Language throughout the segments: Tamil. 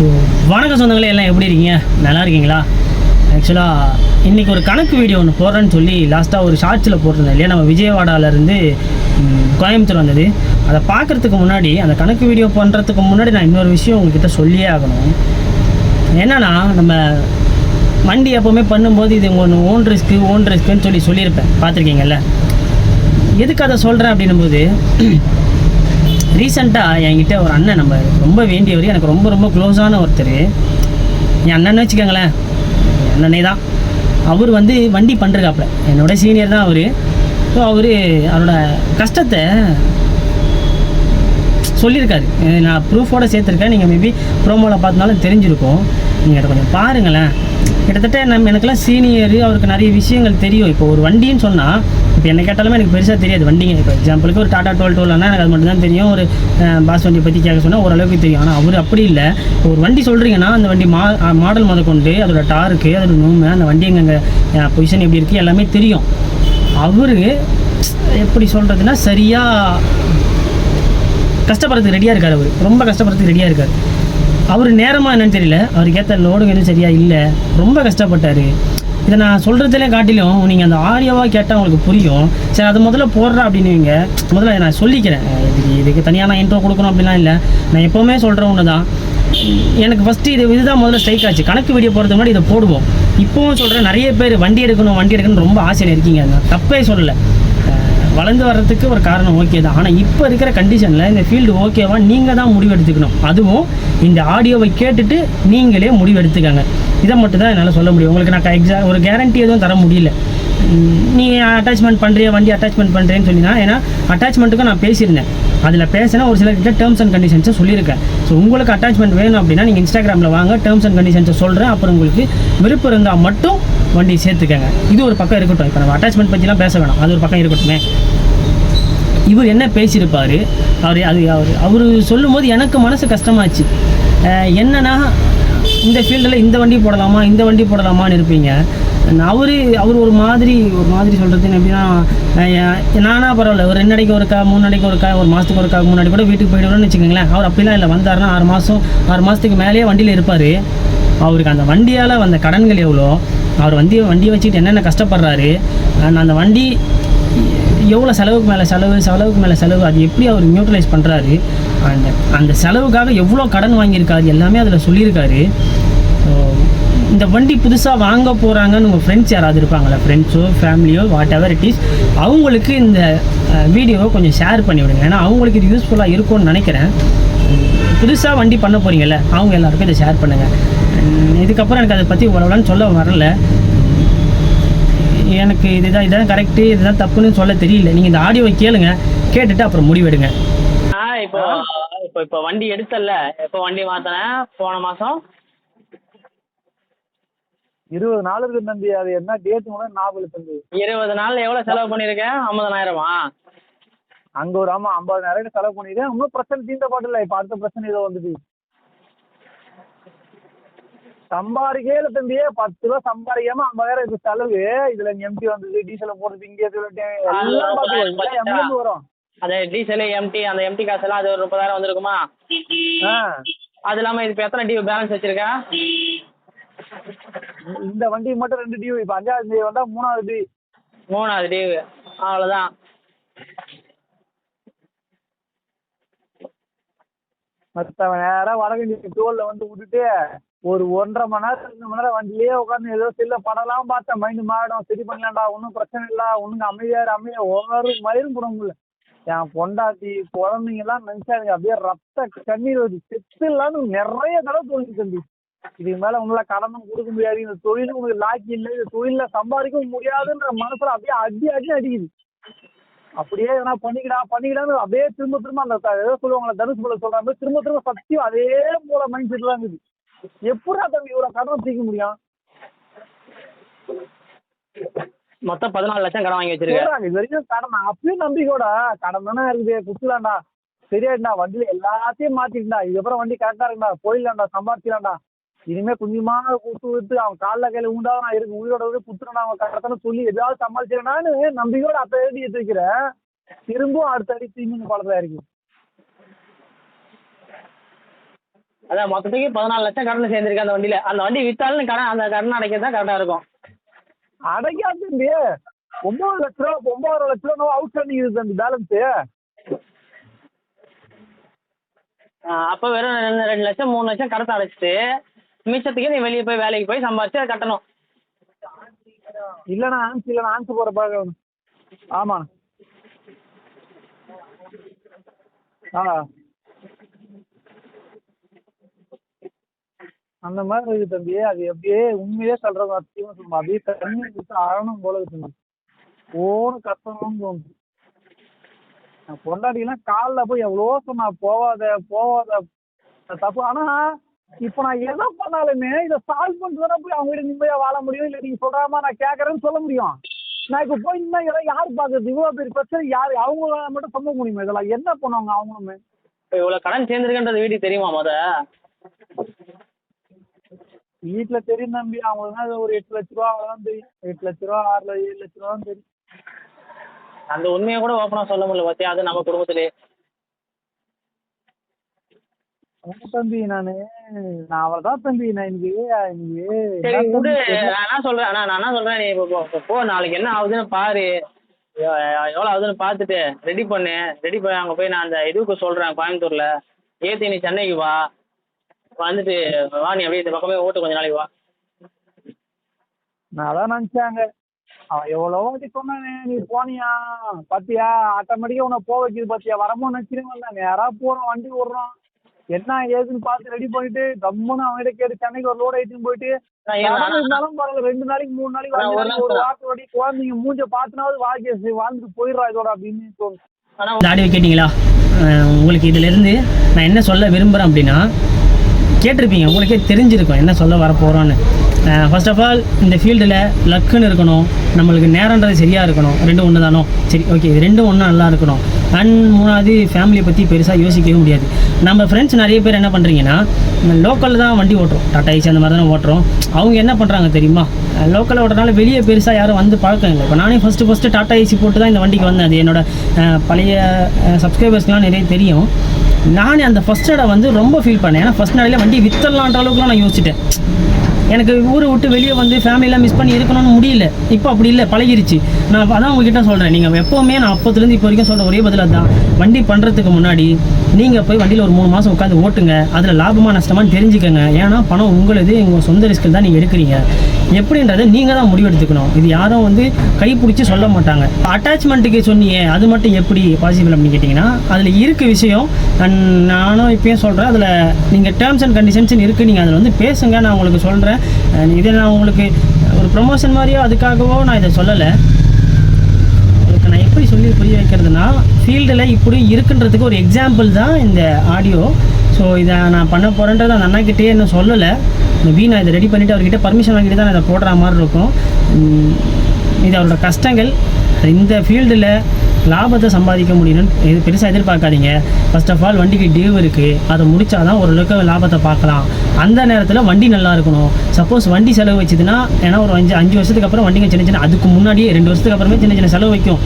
ஸோ சொந்தங்களே எல்லாம் எப்படி இருக்கீங்க? நல்லா இருக்கீங்களா? ஆக்சுவலாக இன்றைக்கி ஒரு கணக்கு வீடியோ ஒன்று போடுறேன்னு சொல்லி லாஸ்ட்டாக ஒரு ஷார்ட்ஸில் போட்டிருந்தேன் இல்லையா? நம்ம விஜயவாடாவிலேருந்து கோயம்புத்தூர் வந்தது. அதை பார்க்குறதுக்கு முன்னாடி அந்த கணக்கு வீடியோ பண்ணுறதுக்கு முன்னாடி நான் இன்னொரு விஷயம் உங்ககிட்ட சொல்லியே ஆகணும். என்னென்னா நம்ம வண்டி எப்போவுமே பண்ணும்போது இது ஒன்று ஓன் ரிஸ்க்கு ஓன் ரிஸ்க்குன்னு சொல்லி சொல்லியிருப்பேன். பார்த்துருக்கீங்கல்ல? எதுக்கு அதை சொல்கிறேன் அப்படின்னும்போது ரீசெண்டாக என்கிட்ட ஒரு அண்ணன் நம்ம ரொம்ப வேண்டியவர் எனக்கு ரொம்ப ரொம்ப க்ளோஸான ஒருத்தர். என் அண்ணன்னு வச்சுக்கோங்களேன். என் அண்ணனே தான். அவர் வந்து வண்டி பண்ணுறாப்புல என்னோட சீனியர் தான் அவர். ஸோ அவர் அவரோட கஷ்டத்தை சொல்லியிருக்காரு. நான் ப்ரூஃபோட சேர்த்துருக்கேன். நீங்கள் மேபி ப்ரோமோவில் பார்த்தாலும் தெரிஞ்சிருக்கும். நீங்கள் அதை கொஞ்சம் பாருங்களேன். கிட்டத்தட்ட நம்ம எனக்கெல்லாம் சீனியர் அவருக்கு நிறைய விஷயங்கள் தெரியும். இப்போ ஒரு வண்டின்னு சொன்னால் இப்போ என்ன கேட்டாலுமே எனக்கு பெருசாக தெரியாது. வண்டிங்க இப்போ எக்ஸாம்பிளுக்கு ஒரு டாடா டுவெல் டுவெல்னா எனக்கு அது மட்டும் தான் தெரியும். ஒரு பாஸ் வண்டியை பற்றி கேட்க சொன்னால் ஓரளவுக்கு தெரியும். ஆனால் அவர் அப்படி இல்லை. ஒரு வண்டி சொல்கிறீங்கன்னா அந்த வண்டி மா மாடல் முத கொண்டு அதோட டாருக்கு அதோட நூமு அந்த வண்டி எங்கே பொசிஷன் எப்படி இருக்குது எல்லாமே தெரியும். அவர் எப்படி சொல்கிறதுனா சரியாக கஷ்டப்படுறதுக்கு ரெடியாக இருக்கார் அவர். ரொம்ப கஷ்டப்படுறதுக்கு ரெடியாக இருக்கார். அவர் நேரமாக என்னன்னு தெரியல. அவருக்கு ஏற்ற லோடுங்க எதுவும் சரியாக இல்லை. ரொம்ப கஷ்டப்பட்டார். இதை நான் சொல்கிறதுலே காட்டிலும் நீங்கள் அந்த ஆடியோவாக கேட்டால் உங்களுக்கு புரியும். சரி அது முதல்ல போடுறா அப்படின்னுவீங்க. முதல்ல நான் சொல்லிக்கிறேன். இதுக்கு இதுக்கு தனியாக நான் இன்ட்ரோ கொடுக்கணும் அப்படிலாம் இல்லை. நான் எப்போவுமே சொல்கிற ஒன்று தான் எனக்கு ஃபஸ்ட்டு இது இதுதான் முதல்ல ஸ்ட்ரைக் ஆச்சு. கணக்கு வீடியோ போகிறதுக்கு முன்னாடி இதை போடுவோம். இப்போவும் சொல்கிறேன் நிறைய பேர் வண்டி எடுக்கணும் வண்டி எடுக்கணும்னு ரொம்ப ஆசையில் இருக்கீங்க. நான் தப்பே சொல்லலை. வளர்ந்து வர்றதுக்கு ஒரு காரணம் ஓகே தான். ஆனால் இப்போ இருக்கிற கண்டிஷனில் இந்த ஃபீல்டு ஓகேவா நீங்கள் தான் முடிவு எடுத்துக்கணும் அதுவும் இந்த ஆடியோவை கேட்டுட்டு நீங்களே முடிவெடுத்துக்கங்க. இதை மட்டும் தான் என்னால் சொல்ல முடியும். உங்களுக்கு நான் எக்ஸா ஒரு கேரண்டி எதுவும் தர முடியல. நீங்கள் நீ அட்டாச்மெண்ட் பண்ணுறிய வண்டி அட்டாச்மெண்ட் பண்ணுறேன்னு சொல்லினா ஏன்னா அட்டாச்மெண்ட்டுக்கும் நான் பேசியிருந்தேன். அதில் பேசினா ஒரு சில கிட்ட டேர்ம்ஸ் அண்ட் கண்டிஷன்ஸை சொல்லியிருக்கேன். ஸோ உங்களுக்கு அட்டாச்மெண்ட் வேணும் அப்படின்னா நீங்கள் இன்ஸ்டாகிராமில் வாங்க டேர்ம்ஸ் அண்ட் கண்டிஷன்ஸை சொல்கிறேன் அப்புறம் உங்களுக்கு விருப்பம் இருந்தால் மட்டும் வண்டி சேர்த்துக்கங்க. இது ஒரு பக்கம் இருக்கட்டும். இப்போ நம்ம அட்டாச்மெண்ட் பற்றிலாம் பேச வேணாம். அது ஒரு பக்கம் இருக்கட்டும். இவர் என்ன பேசியிருப்பார்? அவர் அது அவர் அவர் சொல்லும்போது எனக்கு மனசு கஷ்டமாச்சு. என்னன்னா இந்த ஃபீல்டில் இந்த வண்டி போடலாமா இந்த வண்டி போடலாமான்னு இருப்பீங்க. அவர் அவர் ஒரு மாதிரி ஒரு மாதிரி சொல்கிறது எப்படின்னா அஹ் நானா பரவாயில்ல. ஒரு ரெண்டு அடிக்கு ஒருக்கா மூணு அடிக்கு ஒருக்கா ஒரு மாதத்துக்கு ஒருக்கா முன்னாடி கூட வீட்டுக்கு போயிடுவோம்னு வச்சுக்கோங்களேன். அவர் அப்படிலாம் இல்லை. வந்தாருன்னா ஆறு மாதம் ஆறு மாதத்துக்கு மேலேயே வண்டியில் இருப்பார். அவருக்கு அந்த வண்டியால் வந்த கடன்கள் எவ்வளோ? அவர் வண்டி வண்டியை வச்சுக்கிட்டு என்னென்ன கஷ்டப்படுறாரு? அந்த வண்டி எவ்வளோ செலவுக்கு மேலே செலவு செலவுக்கு மேலே செலவு அது எப்படி அவர் நியூட்ரலைஸ் பண்ணுறாரு அந்த அந்த செலவுக்காக எவ்வளோ கடன் வாங்கியிருக்காரு? எல்லாமே அதில் சொல்லியிருக்காரு. ஸோ இந்த வண்டி புதுசாக வாங்க போகிறாங்கன்னு உங்கள் ஃப்ரெண்ட்ஸ் யாராவது இருப்பாங்களா? ஃப்ரெண்ட்ஸோ ஃபேமிலியோ வாட் எவர் இட் இஸ் அவங்களுக்கு இந்த வீடியோவை கொஞ்சம் ஷேர் பண்ணி விடுங்க. ஏன்னா அவங்களுக்கு இது யூஸ்ஃபுல்லாக இருக்கும்னு நினைக்கிறேன். புதுசாக வண்டி பண்ண போகிறீங்கல்ல அவங்க எல்லாருக்கும் இதை ஷேர் பண்ணுங்கள் இதுக்கப்புறம் எனக்கு அதை பற்றி உறவுலான்னு சொல்ல வரல. எனக்கு இதுதான் இதான் கரெக்டு இதுதான் தப்புன்னு சொல்ல தெரியல. நீங்கள் இந்த ஆடியோவை கேளுங்க கேட்டுட்டு அப்புறம் முடிவெடுங்க. இப்போ இப்போ இப்போ வண்டி எடுத்தல்ல. எப்போ வண்டி மாற்றினேன் போன மாதம் இருபது நாள் இருக்கு தம்பி அது என்ன டேட் கூட ஞாபகம் தம்பி. இருபது நாள் எவ்வளோ செலவு பண்ணியிருக்கேன் ஐம்பதனாயிரமா அங்க ஒரு ஆமா ஐம்பதாயிரம் செலவு பண்ணிட்டேன் இன்னும் பிரச்சனை தீர்ந்த பாட்டு இல்லை இப்போ அடுத்த பிரச்சனை ஏதோ வந்துட்டு. சம்பாதிக்கவே இல்லை தம்பி பத்து ரூபா சம்பாதிக்காம ஐம்பதாயிரம் இது செலவு. இதுல எம்டி வந்தது டீசலை போடுறது இங்கே எல்லாம் வரும்? அது டீசலு எம்டி அந்த எம்டி காசெல்லாம் அது ஒரு முப்பதாயிரம் வந்திருக்குமா? அது இல்லாமல் இது இப்போ எத்தனை டியூ பேலன்ஸ் வச்சிருக்க? இந்த வண்டி மட்டும் ரெண்டு டியூ இப்போ அஞ்சாவது டியூ வந்தா மூணாவது டியூ மூணாவது டியூ அவ்வளோதான் மற்றவன் நேராக வடகண்டி டோலில் வந்து விட்டுட்டு ஒரு ஒன்றரை மணி நேரம் ரெண்டு மணி நேரம் வண்டியிலே உட்காந்து ஏதோ செல்ல படம்லாம் பார்த்தேன் மைண்டு மாறிடும். சரி பண்ணலாம்டா ஒன்றும் பிரச்சனை இல்லை ஒன்றுங்க அமைதியாரு அமைதியா ஒரு மயிரும் போட முடியல. என் பொண்டாட்டி குழந்தைங்கலாம் நினைச்சா எனக்கு அப்படியே ரத்த கண்ணீர் வருது செத்துலான்னு நிறைய தடவை தோணுச்சு தம்பி இதுக்கு மேல உங்களால கடனும் கொடுக்க முடியாது. இந்த தொழிலும் உங்களுக்கு லாக்கி இல்லை. இந்த தொழில சம்பாதிக்கவும் முடியாதுன்ற மனசுல அப்படியே அடி அடி அடிக்குது. அப்படியே எதனா பண்ணிக்கடா பண்ணிக்கடான்னு அப்படியே திரும்ப திரும்ப அந்த ஏதோ சொல்லுவாங்களே தனுஷ் போல சொல்ற மாதிரி திரும்ப திரும்ப சத்தியம் அதே போல மைண்ட் செட் தான் இருக்குது. எப்படா தம்பி இவ்வளவு கடன் தீர்க்க முடியும்? மொத்தம் பதினாலு லட்சம் கடன் வாங்கி வச்சிருக்க. சொல்றாங்க இது வரைக்கும் கடன் அப்பயும் நம்பிக்கையோட. கடன் தானே இருக்குது. குத்துலாம்டா. சரியாயிட்டா வண்டியில எல்லாத்தையும் மாத்திட்டா இதுக்கப்புறம் வண்டி கரெக்டா இருக்குடா போயிடலாம்டா. சம்பாதிக்கலாம்டா. இனிமே கொஞ்சமா கொடுத்து விட்டு அவன் காலைல கையில உண்டாவது நான் இருக்கு உயிரோட வந்து குத்துறா அவன் கரெக்டான சொல்லி எதாவது சமாளிச்சிடனான்னு நம்பிக்கையோட அப்ப எழுதி வைக்கிறேன் திரும்பவும் அடுத்த அடி தீமின்னு பழதா இருக்கு அதான் மொத்தத்துக்கு பதினாலு லட்சம் கடன் சேர்ந்துருக்கு அந்த வண்டியில. அந்த வண்டி வித்தாலும் கடன் அந்த கடன் அடைக்கிறது தான் கரெக்டாக இருக்கும். அடைக்காது தம்பி ஒன்பது லட்ச ரூபா ஒன்பதரை லட்ச ரூபா அவுட் ஸ்டாண்டிங் இருக்குது அந்த பேலன்ஸு அப்போ வெறும் ரெண்டு லட்சம் மூணு லட்சம் கடத்தை அடைச்சிட்டு மிச்சத்துக்கு நீ வெளியே போய் வேலைக்கு போய் சம்பாரிச்சு அதை கட்டணும். இல்லைண்ணா ஆன்சி இல்லைண்ணா ஆன்சி போகிற பார்க்கணும் ஆமாம் ஆ. அந்த மாதிரி இருக்குது தம்பி. அது எப்படியே உண்மையே சொல்றது சத்தியமாக சொல்லுமா அப்படியே தண்ணி கொடுத்து அழணும் போல இருக்குங்க ஓன்னு கத்தணும்னு தோணுது. நான் பொண்டாட்டிலாம் காலில் போய் எவ்வளோ சொன்னா போவாத போவாத. தப்பு. ஆனால் இப்போ நான் எதை பண்ணாலுமே இதை சால்வ் பண்ணிட்டு போய் அவங்க வீடு நிம்மதியாக வாழ முடியும்? இல்லை நீங்கள் சொல்கிறாமா நான் கேட்குறேன்னு சொல்ல முடியும். நான் இப்போ போய் இன்னும் இதெல்லாம் யார் பார்க்குறது? இவ்வளோ பெரிய பிரச்சனை யார்? அவங்க மட்டும் சம்பவ முடியுமா இதெல்லாம்? என்ன பண்ணுவாங்க அவங்களுமே? இப்போ இவ்வளோ கடன் சேர்ந்துருக்குன்றது வீட்டுக்கு தெரியுமா முத? வீட்டில் தெரியும் தம்பி. அவங்களுக்கு ஒரு எட்டு லட்ச ரூபா அவ்வளோதான் தெரியும். எட்டு லட்ச ரூபா ஆறு ஏழு லட்ச ரூபா தெரியும். அந்த உண்மையை கூட ஓப்பனாக சொல்ல முடியல பார்த்தியா அது நம்ம குடும்பத்திலே. தம்பி நான்? நான் அவள் தான் தம்பி. நான் இன்னைக்கு இன்னைக்கு சரி விடு. நான் என்ன சொல்கிறேன் அண்ணா நான் என்ன சொல்கிறேன் நீ இப்போ போ- இப்போ போ. நாளைக்கு என்ன ஆகுதுன்னு பாரு. எவ்வளோ ஆகுதுன்னு பார்த்துட்டு ரெடி பண்ணு. ரெடி பண்ணி அங்கே போய் நான் அந்த இதுக்கு சொல்கிறேன் கோயம்புத்தூரில். ஏற்றி நீ சென்னைக்கு வா. வந்துட்டு வா நீ அப்படியே இந்த பக்கமே ஓட்டு கொஞ்ச நாளைக்கு வா. நான் அதான் நினச்சாங்க அவன் எவ்வளோ வாட்டி சொன்னானே நீ போனியா? பாத்தியா? ஆட்டோமேட்டிக்காக உன்னை போக வைக்கிது பாத்தியா? வரமோ நினச்சிருங்க நேராக போகிறோம் வண்டி விட்றோம் என்ன ஏதுன்னு பார்த்து ரெடி பண்ணிட்டு கம்முன்னு அவன்கிட்ட கேட்டு சென்னைக்கு ஒரு லோடு ஏற்றின்னு போயிட்டு இருந்தாலும் பரவாயில்ல ரெண்டு நாளைக்கு மூணு நாளைக்கு ஒரு நாளைக்கு ஒரு நாள் வாரத்து வாட்டி குழந்தைங்க மூஞ்ச பார்த்துனாவது வாழ்க்கை வாழ்ந்துட்டு போயிடுறா இதோட அப்படின்னு தோணும் ஆடியோ கேட்டிங்களா? உங்களுக்கு இதிலிருந்து நான் என்ன சொல்ல விரும்புகிறேன் அப்படின்னா கேட்டிருப்பீங்க. உங்களுக்கே தெரிஞ்சிருக்கும் என்ன சொல்ல வர போகிறோன்னு ஃபர்ஸ்ட் ஆஃப் ஆல் இந்த ஃபீல்டில் லக்குன்னு இருக்கணும். நம்மளுக்கு நேரன்றது சரியாக இருக்கணும். ரெண்டும் ஒன்று தானோ சரி ஓகே இது ரெண்டும் ஒன்றா நல்லா இருக்கணும். அண்ட் மூணாவது ஃபேமிலியை பற்றி பெருசாக யோசிக்கவே முடியாது. நம்ம ஃப்ரெண்ட்ஸ் நிறைய பேர் என்ன பண்ணுறீங்கன்னா லோக்கலில் தான் வண்டி ஓட்டுறோம். டாடா ஏசி அந்த மாதிரி தானே ஓட்டுறோம். அவங்க என்ன பண்ணுறாங்க தெரியுமா? லோக்கலில் ஓட்டுறதுனால வெளியே பெருசாக யாரும் வந்து பழக்கம் இல்லை. இப்போ நானே ஃபஸ்ட்டு ஃபஸ்ட்டு டாட்டா ஏசி போட்டு தான் இந்த வண்டிக்கு வந்தேன். அது என்னோட பழைய சப்ஸ்கிரைபர்ஸ்லாம் நிறைய தெரியும். நானே அந்த ஃபஸ்ட் நடை வந்து ரொம்ப ஃபீல் பண்ணேன். ஏன்னா ஃபஸ்ட் நடையில் வண்டி வித்தரலான்ற அளவுக்குலாம் நான் யோசிச்சிட்டேன். எனக்கு ஊரை விட்டு வெளியே வந்து ஃபேமிலியெலாம் மிஸ் பண்ணி இருக்கணும்னு முடியல. இப்போ அப்படி இல்லை பழகிருச்சு. நான் அதான் உங்ககிட்ட சொல்கிறேன் நீங்கள் எப்போவுமே நான் அப்போத்துலேருந்து இப்போ வரைக்கும் சொல்கிற ஒரே பதில் தான் வண்டி பண்ணுறதுக்கு முன்னாடி நீங்கள் போய் வண்டியில் ஒரு மூணு மாதம் உட்காந்து ஓட்டுங்க. அதில் லாபமாக நஷ்டமான்னு தெரிஞ்சுக்கோங்க. ஏன்னா பணம் உங்களுது உங்கள் சொந்த ரிஸ்கில் தான் நீங்கள் எடுக்கிறீங்க. எப்படின்றத நீங்கள் தான் முடிவெடுத்துக்கணும் இது யாரும் வந்து கை பிடிச்சி சொல்ல மாட்டாங்க. அட்டாச்மெண்ட்டுக்கு சொன்னியே அது மட்டும் எப்படி பாசிபிள் அப்படின்னு கேட்டிங்கன்னா அதில் இருக்க விஷயம். நானும் இப்பயும் சொல்கிறேன் அதில் நீங்கள் டேர்ம்ஸ் அண்ட் கண்டிஷன்ஸ் இருக்குது நீங்கள் அதில் வந்து பேசுங்க. நான் உங்களுக்கு சொல்கிறேன் இதை நான் உங்களுக்கு ஒரு ப்ரொமோஷன் மாதிரியோ அதுக்காகவோ நான் இதை சொல்லலை. உங்களுக்கு நான் எப்படி சொல்லி புரிய வைக்கிறதுனா ஃபீல்டில் இப்படி இருக்குன்றதுக்கு ஒரு எக்ஸாம்பிள் தான் இந்த ஆடியோ ஸோ இதை நான் பண்ண போகிறேன்றதை அந்த அண்ணாக்கிட்டே இன்னும் சொல்லலை. மேபி நான் இதை ரெடி பண்ணிவிட்டு அவர்கிட்ட பர்மிஷன் வாங்கிட்டு தான் நான் இதை போடுற மாதிரி இருக்கும். இது அவரோட கஷ்டங்கள். இந்த ஃபீல்டில் லாபத்தை சம்பாதிக்க முடியணும்னு இது பெருசாக எதிர்பார்க்காதீங்க. ஃபர்ஸ்ட் ஆஃப் ஆல் வண்டிக்கு டியூ இருக்குது அதை முடிச்சா தான் ஓரளவுக்கு லாபத்தை பார்க்கலாம். அந்த நேரத்தில் வண்டி நல்லா இருக்கணும். சப்போஸ் வண்டி செலவு வச்சுதுன்னா ஏன்னா ஒரு அஞ்சு அஞ்சு வருஷத்துக்கு அப்புறம் வண்டிங்க சின்ன சின்ன அதுக்கு முன்னாடியே ரெண்டு வருஷத்துக்கு அப்புறமே சின்ன சின்ன செலவு வைக்கும்.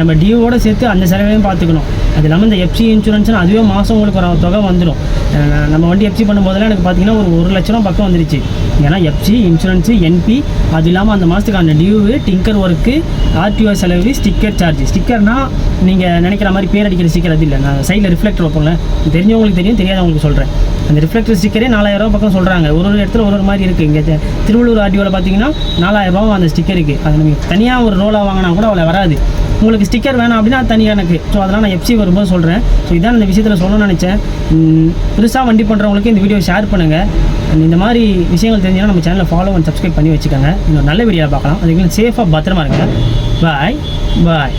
நம்ம டியூவோட சேர்த்து அந்த செலவையும் பார்த்துக்கணும். அது இல்லாமல் இந்த எஃப்சி இன்சூரன்ஸ்னால் அதுவே மாதம் உங்களுக்கு ஒரு தொகை வந்துடும் நம்ம வண்டி எஃப்சி பண்ணும்போதெல்லாம் எனக்கு பார்த்தீங்கன்னா ஒரு ஒரு லட்ச ரூபா பக்கம் வந்துருச்சு. ஏன்னா எஃப்சி இன்சூரன்ஸு என்பி அது இல்லாமல் அந்த மாதத்துக்கான டியூவு டிங்கர் ஒர்க்கு ஆர்டிஓ செலவு ஸ்டிக்கர் சார்ஜ் ஸ்டிக்கர்னால் நீங்கள் நினைக்கிற மாதிரி பேர் அடிக்கிற ஸ்டிக்கர் அது இல்லை. நான் சைடில் ரிஃப்ளெக்டர் வைப்போம்ல. தெரிஞ்சவங்களுக்கு தெரியும் தெரியாதவங்களுக்கு சொல்கிறேன் அந்த ரிஃப்ளெக்டர் ஸ்டிக்கரே நாலாயிரரூபா பக்கம் சொல்கிறாங்க ஒரு ஒரு இடத்துல ஒரு ஒரு மாதிரி இருக்குது இங்கே திருவள்ளூர் ஆர்டியோவில் பார்த்தீங்கன்னா நாலாயிரரூபா அந்த ஸ்டிக்கருக்கு அது நீங்கள் தனியாக ஒரு ரோலாக வாங்கினா கூட அவ்வளோ வராது. உங்களுக்கு ஸ்டிக்கர் வேணாம் அப்படின்னா அது தனியாக எனக்கு. ஸோ அதெல்லாம் நான் எஃப்சி வரும்போது சொல்கிறேன் ஸோ இதான் இந்த விஷயத்தில் சொல்லணும்னு நினச்சேன். புதுசாக வண்டி பண்ணுறவங்களுக்கு இந்த வீடியோ ஷேர் பண்ணுங்கள் இந்த மாதிரி விஷயங்கள் தெரிஞ்சுன்னா நம்ம சேனலை ஃபாலோ அண்ட் சப்ஸ்கிரைப் பண்ணி வச்சுக்கோங்க. இன்னொரு நல்ல வீடியோவில் பார்க்கலாம். அதுக்கு சேஃபாக பத்திரமா இருங்க. பாய் பாய்